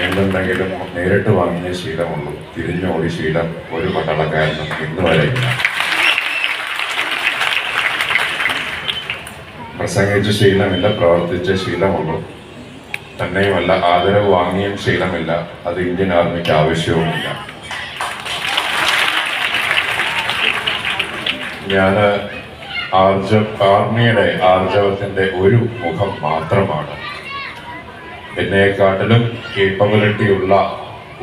എന്തുണ്ടെങ്കിലും നേരിട്ട് വാങ്ങിയ ശീലമുള്ളൂ തിരിഞ്ഞോടി ശീലം ഒരു പട്ടാളക്കാരനും ഇന്ന് വരെ ഇല്ല. പ്രസംഗിച്ച ശീലമില്ല പ്രവർത്തിച്ച ശീലമുള്ളൂ. തന്നെയുമല്ല ആദരവ് വാങ്ങിയും ശീലമില്ല. അത് ഇന്ത്യൻ ആർമിക്ക് ആവശ്യവുമില്ല. ഞാൻ ആർജ ആർമിയുടെ ആർജവത്തിന്റെ ഒരു മുഖം മാത്രമാണ്. എന്നെക്കാട്ടിലും കേപ്പബിലിറ്റിയുള്ള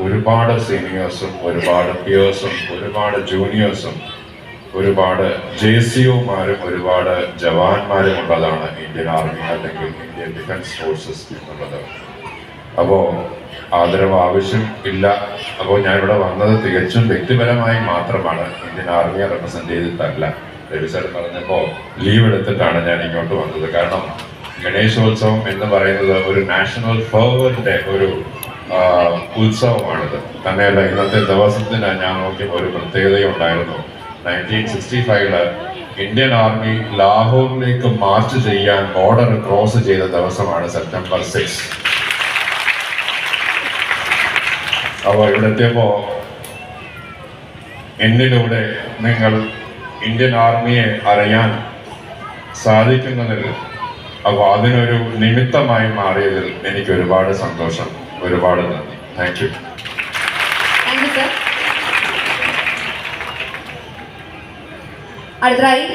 ഒരുപാട് സീനിയേഴ്സും ഒരുപാട് പിയേഴ്സും ഒരുപാട് ജൂനിയേഴ്സും ഒരുപാട് ജെ സി ഒമാരും ഒരുപാട് ജവാന്മാരും ഉള്ളതാണ് ഇന്ത്യൻ ആർമി അല്ലെങ്കിൽ ഇന്ത്യൻ ഡിഫൻസ് ഫോഴ്സസ് എന്നുള്ളത്. അപ്പോൾ ആദരവ് ആവശ്യം ഇല്ല. അപ്പോൾ ഞാൻ ഇവിടെ വന്നത് തികച്ചും വ്യക്തിപരമായി മാത്രമാണ്. ഇന്ത്യൻ ആർമിയെ റെപ്രസെന്റ് ചെയ്തിട്ടല്ല. രവി സാർ പറഞ്ഞപ്പോൾ ലീവ് എടുത്തിട്ടാണ് ഞാൻ ഇങ്ങോട്ട് വന്നത്. കാരണം ഗണേശോത്സവം എന്ന് പറയുന്നത് ഒരു നാഷണൽ ഫേവറിന്റെ ഒരു ഉത്സവമാണിത്. തന്നെയല്ല ഇന്നത്തെ ദിവസത്തിന് ഞാൻ നോക്കിയപ്പോൾ ഒരു പ്രത്യേകതയുണ്ടായിരുന്നു. നയന്റീൻ സിക്സ്റ്റി ഫൈവിൽ ഇന്ത്യൻ ആർമി ലാഹോറിലേക്ക് മാർച്ച് ചെയ്യാൻ ബോർഡർ ക്രോസ് ചെയ്ത ദിവസമാണ് സെപ്റ്റംബർ സിക്സ്. അപ്പോൾ ഇവിടെ എത്തിയപ്പോൾ എന്നിലൂടെ നിങ്ങൾ ഇന്ത്യൻ ആർമിയെ അറിയാൻ സാധിക്കുന്നതിൽ അപ്പോൾ അതിനൊരു നിമിത്തമായി മാറിയതിൽ എനിക്ക് ഒരുപാട് സന്തോഷം ഒരുപാട് നന്ദി. താങ്ക് യു അടുത്തതായി